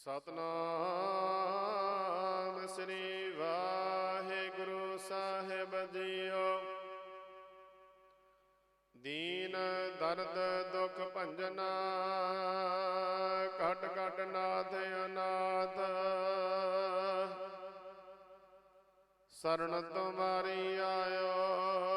ਸਤਨਾਮ ਸ੍ਰੀ ਵਾਹਿਗੁਰੂ ਸਾਹਿਬ ਜੀਓ। ਦੀਨ ਦਰਦ ਦੁਖ ਭੰਜਨਾ ਕਟ ਕਟ ਨਾਥ ਅਨਾਥ। ਸਰਣ ਤੁਮਾਰੀ ਆਇਓ।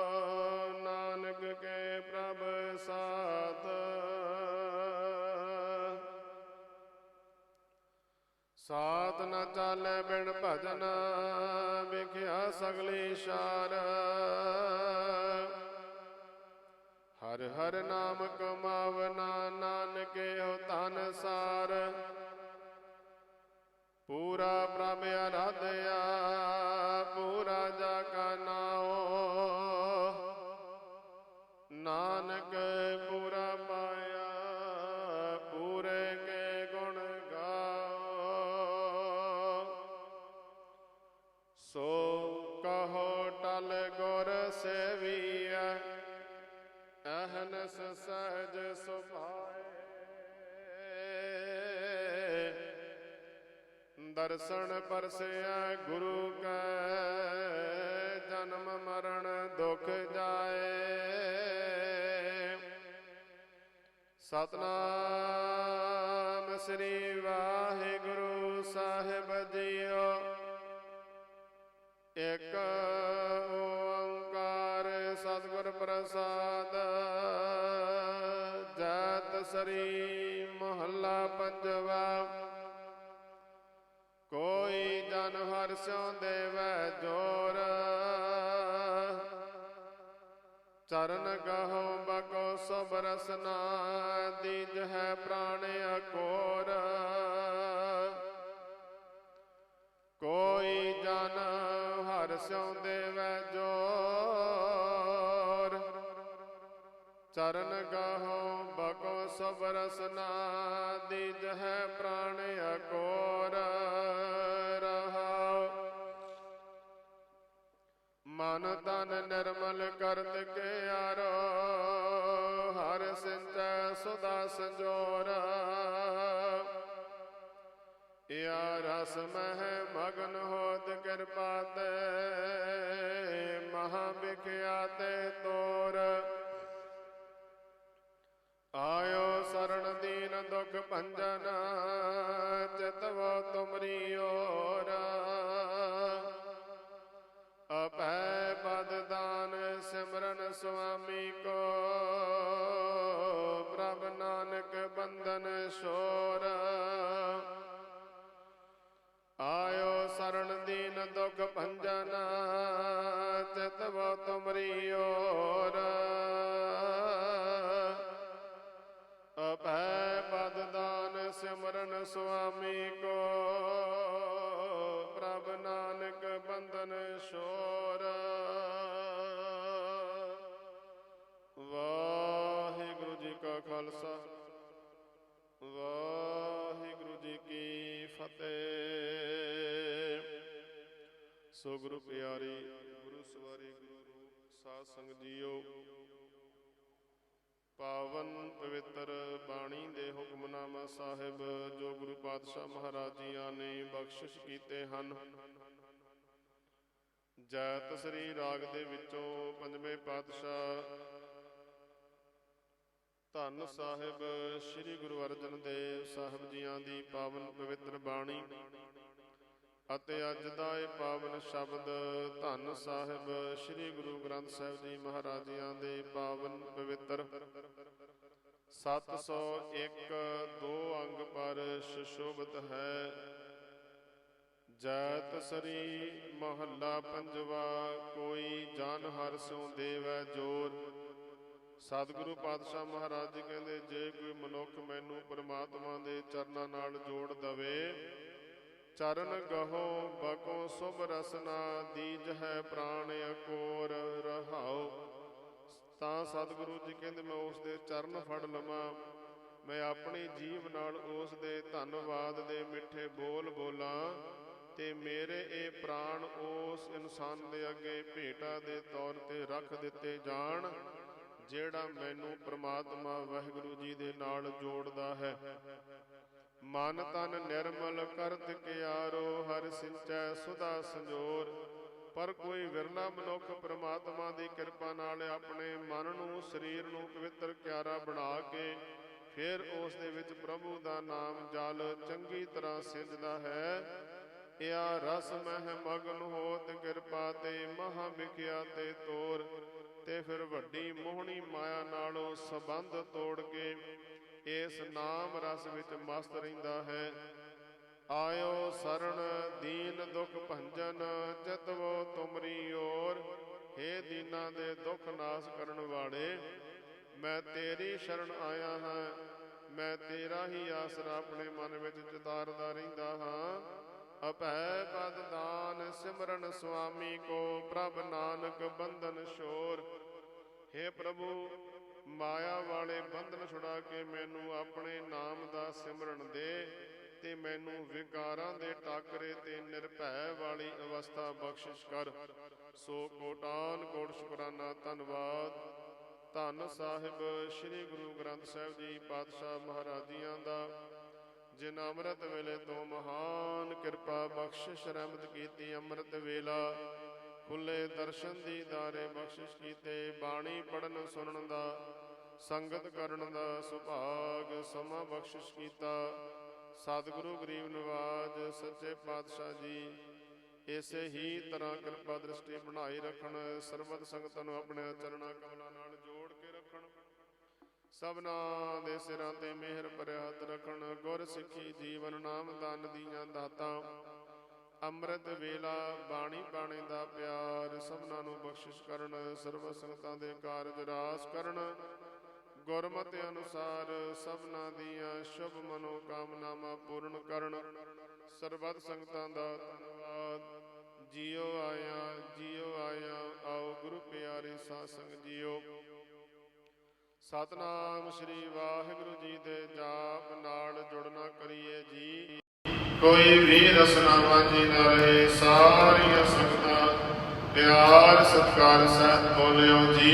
ਸਾਥ ਨ ਚਾਲੇ ਬਿਨ ਭਜਨ, ਵਿਖਿਆ ਸਗਲੀ ਸ਼ਾਰ। ਹਰ ਹਰ ਨਾਮ ਕਮਾਵਨਾ ਨਾਨਕੇ ਹੋ ਤਨ ਸਾਰ। ਪੂਰਾ ਬ੍ਰਹਮ ਅਰਾਧਿਆ, ਪੂਰਾ ਜਾ ਕਾ ਨਾਉ। ਨਾਨਕ ਪੂਰਾ ਸਹਜ ਸੁਭਾਏ। ਦਰਸ਼ਨ ਪਰਸਿਆ ਗੁਰੂ ਕੈ, ਜਨਮ ਮਰਨ ਦੁਖ ਜਾਏ। ਸਤਨਾਮ ਸ੍ਰੀ ਵਾਹਿਗੁਰੂ ਸਾਹਿਬ ਜੀਓ। ਇਕ ਓੰਕਾਰ ਸਤਿਗੁਰ ਪ੍ਰਸਾਦ ਸ੍ਰੀ ਮਹੱਲਾ ਪੰਜਵਾ। ਕੋਈ ਜਨ ਹਰ ਸਿਉ ਦੇਵੈ ਜੋਰ। ਚਰਨ ਗਹੋ ਬਗੋ ਸਭ ਰਸਨਾ, ਦੀਜ ਹੈ ਪ੍ਰਾਣ ਅਕੋਰ। ਕੋਈ ਜਨ ਹਰ ਸਿਉ ਦੇਵੈ ਜੋਰ। ਚਰਨ ਗਾਹੋ ਸਭ ਰਸਨਾ ਦੀਜ ਹੈ ਪ੍ਰਾਣ ਅਕੋਰ ਰਹਾਉ। ਮਨ ਤਨ ਨਿਰਮਲ ਕਰਤ ਕੇ ਆਰੋ, ਹਰ ਸਿੰਚੈ ਸੁਦਾ ਸੰਜੋਰ। ਯਾ ਰਸ ਮਹਿ ਮਗਨ ਹੋਤ ਕਿਰਪਾ ਤੇ, ਮਹਾ ਵਿਖਿਆਤੇ ਤੋਰ। ਆਇਓ ਸਰਣ ਦੀਨ ਦੁਖ ਭੰਜਨ ਚਿਤਵ ਤੁਮਰੀ ਓਰ ਸੁਆਮੀ ਕੋ। ਪ੍ਰਭ ਨਾਨਕ ਬੰਧਨ ਸ਼ੋਰ ਵਾਹਿਗੁਰੂ ਜੀ ਕਾ ਖਾਲਸਾ। ਵਾਹਿਗੁਰੂ ਜੀ ਕੀ ਫਤਿਹ। ਸੋ ਗੁਰੂ ਪਿਆਰੀ, ਗੁਰੂ ਸਵਾਰੀ ਗੁਰੂ ਰੂਪ ਸਾਧ ਸੰਗ ਜੀਓ। ਪਾਵਨ ਪਵਿੱਤਰ ਬਾਣੀ ਦੇ ਹੁਕਮਨਾਮਾ ਸਾਹਿਬ, ਜੋ ਗੁਰੂ ਪਾਤਸ਼ਾਹ ਮਹਾਰਾਜ ਜੀਆਂ ਨੇ ਬਖਸ਼ਿਸ਼ ਕੀਤੇ ਹਨ। ਜੈਤ ਸ੍ਰੀ ਰਾਗ ਦੇ ਵਿੱਚੋਂ ਪੰਜਵੇਂ ਪਾਤਸ਼ਾਹ ਧੰਨ ਸਾਹਿਬ, ਸ੍ਰੀ ਗੁਰੂ ਅਰਜਨ ਦੇਵ ਸਾਹਿਬ ਜੀਆਂ ਦੀ ਪਾਵਨ ਪਵਿੱਤਰ ਬਾਣੀ। ਅਤੇ ਅੱਜ ਦਾ ਇਹ ਪਾਵਨ ਸ਼ਬਦ ਧੰਨ ਸਾਹਿਬ ਸ੍ਰੀ ਗੁਰੂ ਗ੍ਰੰਥ ਸਾਹਿਬ ਜੀ ਮਹਾਰਾਜ ਦੇ ਪਾਵਨ ਪਵਿੱਤਰ। 701 ਦੋ ਅੰਗ ਪਰ ਸੁਸ਼ੋਭਿਤ ਹੈ। ਜੈਤ ਸਰੀ ਮਹੱਲਾ ਪੰਜਵਾ, ਕੋਈ ਜਨ ਹਰ ਸਿਉ ਦੇਵੈ ਜੋਰ। ਸਤਿਗੁਰੂ ਪਾਤਸ਼ਾਹ ਮਹਾਰਾਜ ਜੀ ਕਹਿੰਦੇ, ਜੇ ਕੋਈ ਮਨੁੱਖ ਮੈਨੂੰ ਪਰਮਾਤਮਾ ਦੇ ਚਰਨਾਂ ਨਾਲ ਜੋੜ ਦਵੇ ਚਰਨ ਗਹੋ, ਬਕੋ ਸੁਭ ਰਸਨਾ, ਦੀਜ ਹੈ ਪ੍ਰਾਣ ਅਕੋਰ, ਰਹਾਉ। ਤਾਂ ਸਤਿਗੁਰੂ ਜੀ ਕਹਿੰਦੇ, ਮੈਂ ਉਸ ਦੇ ਚਰਨ ਫੜ ਲਵਾਂ। ਮੈਂ ਆਪਣੀ ਜੀਵ ਨਾਲ ਉਸ ਦੇ ਧੰਨਵਾਦ ਦੇ ਮਿੱਠੇ ਬੋਲ ਬੋਲਾਂ ਤੇ ਮੇਰੇ ਇਹ ਪ੍ਰਾਣ ਉਸ ਇਨਸਾਨ ਦੇ ਅੱਗੇ ਭੇਟਾ ਦੇ ਤੌਰ ਤੇ ਰੱਖ ਦਿੱਤੇ ਜਾਣ, ਜਿਹੜਾ ਮੈਨੂੰ ਪ੍ਰਮਾਤਮਾ ਵਾਹਿਗੁਰੂ ਜੀ ਦੇ ਨਾਲ ਜੋੜਦਾ ਹੈ। ਮਨ ਤਨ ਨਿਰਮਲ ਕਰਤ ਕਿਆਰੋ, ਹਰ ਸਿੰਚੈ ਸੁਦਾ ਸੰਜੋਰ। ਪਰ ਕੋਈ ਵਿਰਲਾ ਮਨੁੱਖ ਪ੍ਰਮਾਤਮਾ ਦੀ ਕਿਰਪਾ ਨਾਲ ਆਪਣੇ ਮਨ ਨੂੰ, ਸਰੀਰ ਨੂੰ ਪਵਿੱਤਰ ਕਿਆਰਾ ਬਣਾ ਕੇ, ਫਿਰ ਉਸ ਦੇ ਵਿੱਚ ਪ੍ਰਭੂ ਦਾ ਨਾਮ ਜਲ ਚੰਗੀ ਤਰ੍ਹਾਂ ਸਿੰਜਦਾ ਹੈ। ਇਆ ਰਸ ਮਹਿ ਮਗਨ ਹੋਤ ਕਿਰਪਾ ਤੇ ਮਹਾ ਵਿਖਿਆ ਤੇ ਤੋਰ। ਤੇ ਫਿਰ ਵੱਡੀ ਮੋਹਣੀ ਮਾਇਆ ਨਾਲੋਂ ਸੰਬੰਧ ਤੋੜ ਕੇ ਇਸ ਨਾਮ ਰਸ ਵਿੱਚ ਮਸਤ ਰਹਿੰਦਾ ਹੈ। ਆਇਓ ਸਰਣ ਦੀਨ ਦੁਖ ਭੰਜਨ ਜਤਵੋ ਤੁਮਰੀ ਓਰ हे ਦੀਨਾ ਦੇ ਦੁੱਖ ਨਾਸ ਕਰਨ ਵਾਲੇ, ਮੈਂ ਤੇਰੀ ਸ਼ਰਨ ਆਇਆ ਹਾਂ, ਮੈਂ ਤੇਰਾ ਹੀ ਆਸਰਾ ਆਪਣੇ ਮਨ ਵਿੱਚ ਚਿਤਾਰਦਾ ਰਹਿੰਦਾ ਹਾਂ। ਅਭੈ ਪਦ ਦਾਨ ਸਿਮਰਨ ਸੁਆਮੀ ਕੋ ਪ੍ਰਭ ਨਾਨਕ ਬੰਧਨ ਸ਼ੋਰ हे ਪ੍ਰਭੂ ਮਾਇਆ ਵਾਲੇ ਬੰਧਨ ਛੁਡਾ ਕੇ ਮੈਨੂੰ ਆਪਣੇ ਨਾਮ ਦਾ ਸਿਮਰਨ ਦੇ ਤੇ ਮੈਨੂੰ ਵਿਕਾਰਾਂ ਦੇ ਟਾਕਰੇ ਤੇ ਨਿਰਭੈ ਵਾਲੀ ਅਵਸਥਾ ਬਖਸ਼ਿਸ਼ ਕਰ। ਸੋ ਕੋਟਾਨ ਕੋਟ ਸ਼ੁਕਰਾਨਾ, ਧੰਨਵਾਦ। ਧੰਨ ਸਾਹਿਬ, ਸ੍ਰੀ ਗੁਰੂ ਗ੍ਰੰਥ ਸਾਹਿਬ ਜੀ ਪਾਤਸ਼ਾਹ ਮਹਾਰਾਜੀਆਂ ਦਾ, ਜਿਨ ਅੰਮ੍ਰਿਤ ਵੇਲੇ ਤੋਂ ਮਹਾਨ ਕਿਰਪਾ ਬਖਸ਼ਿਸ਼ ਰਹਿਮਤ ਕੀਤੀ, ਅੰਮ੍ਰਿਤ ਵੇਲਾ ਖੁੱਲੇ ਦਰਸ਼ਨ ਦੀ ਦਾਰੇ ਬਖਸ਼ਿਸ਼ ਕੀਤੇ, ਬਾਣੀ ਪੜਨ ਸੁਣਨ ਦਾ, ਸੰਗਤ ਕਰਨ ਦਾ ਸੁਭਾਗ ਸਮਾਂ ਬਖਸ਼ਿਸ਼ ਕੀਤਾ। ਸਤਿਗੁਰੂ ਗਰੀਬ ਨਿਵਾਜ਼, ਸੱਚੇ ਪਾਤਸ਼ਾਹ ਜੀ, ਇਸੇ ਹੀ ਤਰ੍ਹਾਂ ਕਿਰਪਾ ਦ੍ਰਿਸ਼ਟੀ ਬਣਾਈ ਰੱਖਣ, ਸਰਬਤ ਸੰਗਤਾਂ ਨੂੰ ਆਪਣੇ ਚਰਣਾ ਕਮਲਾਂ ਨਾਲ ਜੋੜ ਕੇ ਰੱਖਣ। ਸਭਨਾ ਦੇ ਸਿਰਾਂ ਤੇ ਮਿਹਰ ਭਰਿਆ ਹੱਥ ਰੱਖਣ ਗੁਰ ਸਿੱਖੀ ਜੀਵਨ ਨਾਮ ਦਾਨ ਦੀਆਂ ਦਾਤਾਂ। ਅੰਮ੍ਰਿਤ ਵੇਲਾ ਬਾਣੀ ਬਾਣੇ ਦਾ ਪਿਆਰ ਸਭਨਾਂ ਨੂੰ ਬਖਸ਼ਿਸ਼ ਕਰਨ ਸਰਬ ਸੰਗਤਾਂ ਦੇ ਕਾਰਜ ਰਾਸ ਕਰਨ। ਗੁਰਮਤਿ ਅਨੁਸਾਰ ਸਭਨਾ ਦੀਆਂ ਸ਼ੁਭ ਮਨੋ ਕਾਮਨਾਵਾਂ ਪੂਰਨ ਕਰਨ। ਸਰਬੱਤ ਸੰਗਤਾਂ ਦਾ ਧੰਨਵਾਦ। ਜੀਓ ਆਇਆ ਜੀਓ ਆਇਆ, ਆਓ ਗੁਰੂ ਪਿਆਰੇ ਸਾਧ ਸੰਗ ਜੀਓ। ਸਤਨਾਮ ਸ੍ਰੀ ਵਾਹਿਗੁਰੂ ਜੀ ਦੇ ਜਾਪ ਨਾਲ ਜੁੜਨਾ ਕਰੀਏ ਜੀ। ਕੋਈ ਵੀ ਰਸਨਾ ਵਾਂਝੀ ਨਾ ਰਹੇ, ਸਾਰੀਆਂ ਸੰਗਤਾਂ ਪਿਆਰ, ਸਤਿਕਾਰ ਸਹਿਤ ਬੋਲਿਓ ਜੀ।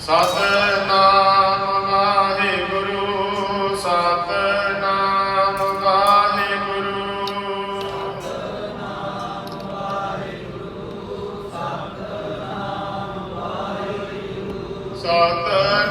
ਸਤਨਾਮ ਵਾਹਿਗੁਰੂ ਸਤਨਾਮ ਵਾਹਿਗੁਰੂ। ਸਤਨਾਮ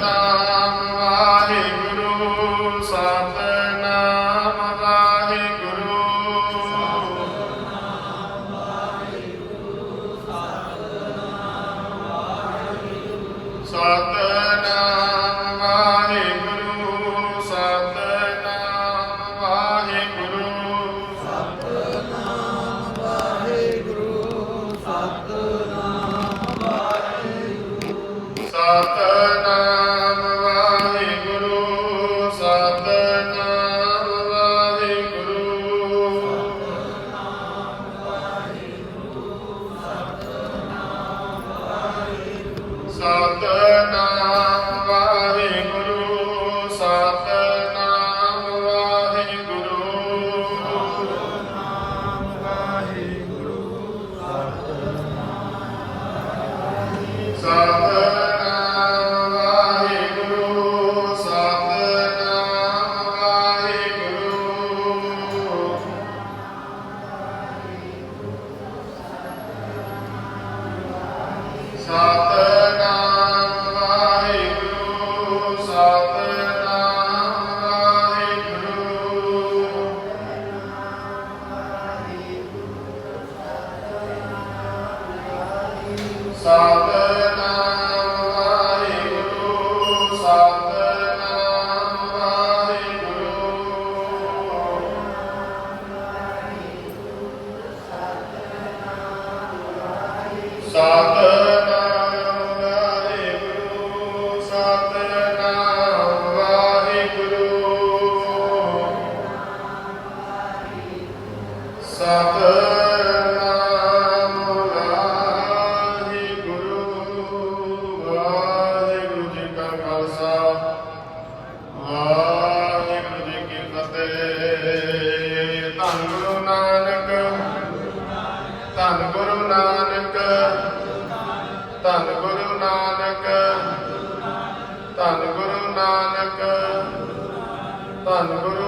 ਧੰਨ ਗੁਰੂ ਨਾਨਕ ਧੰਨ ਗੁਰੂ ਨਾਨਕ ਧੰਨ ਗੁਰੂ ਨਾਨਕ ਧੰਨ ਗੁਰੂ